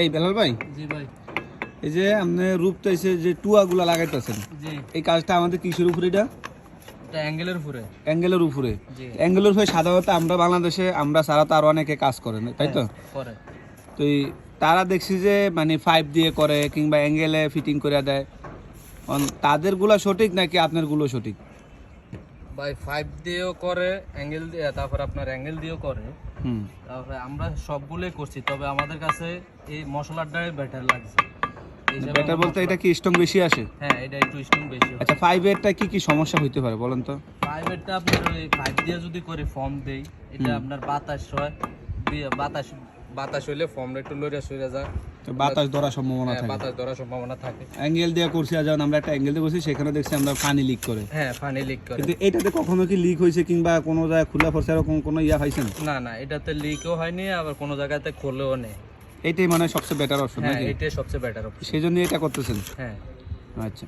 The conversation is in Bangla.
এই বেলাল ভাই? জি ভাই। এই যে আপনি রূপ তো এসে যে টুয়াগুলা লাগাইতেছেন জি। এই কাজটা আমাদের কিসের উপরে এটা? অ্যাঙ্গেলের উপরে। অ্যাঙ্গেলের উপরে। অ্যাঙ্গেলের উপরে সাধারণত আমরা বাংলাদেশে আমরা ছাড়া তো আরও অনেকে কাজ করেন তাই তো? করে। তো এই তারা দেখছি যে মানে দিয়ে করে কিংবা অ্যাঙ্গেলে ফিটিং করে দেয়। তাদেরগুলা সঠিক নাকি আপনারগুলো সঠিক? ভাই ফাইভ দিয়েও করে অ্যাঙ্গেল দিয়ে তারপর আপনার অ্যাঙ্গেল দিয়েও করে। তারপরে আমরা সবগুলোই করছি তবে আমাদের কাছে এই মশলাটাই বেটার লাগছে। বেটার বলতে এটা কি স্ট্রং বেশি আসে? হ্যাঁ এটা একটু স্ট্রং বেশি আচ্ছা ফাইভ এরটা কি কি সমস্যা হইতে পারে বলেন তো? প্রাইভেটটা আপনার ওই ফাইভ দিয়ে যদি করে ফর্ম দেই এটা আপনার বাতাস হয় বাতাস বাতাস হইলে ফর্মটা একটু লড়ে সরে যায় তো বাতাস ধরার সম্ভাবনা হ্যাঁ, থাকে। বাতাস ধরার সম্ভাবনা থাকে। অ্যাঙ্গেল দিয়ে করছি আর যখন আমরা একটা অ্যাঙ্গেল দিয়ে করছি সেখানে দেখছি আমরা পানি লিক করে। হ্যাঁ পানি লিক করে। কিন্তু এটাতে কখনো কি লিক হয়েছে কিংবা কোনো জায়গায় খোলা পড়ছে এরকম কোনো ইয়া হয়েছে না? না এটাতে লিকও হয়নি আবার কোনো জায়গাতে খোলেও নেই। এটাই মানে সবচেয়ে বেটার অপশন হ্যাঁ নাকি? এটাই সবচেয়ে বেটার সেই জন্য এটা করতেছেন? হ্যাঁ। আচ্ছা।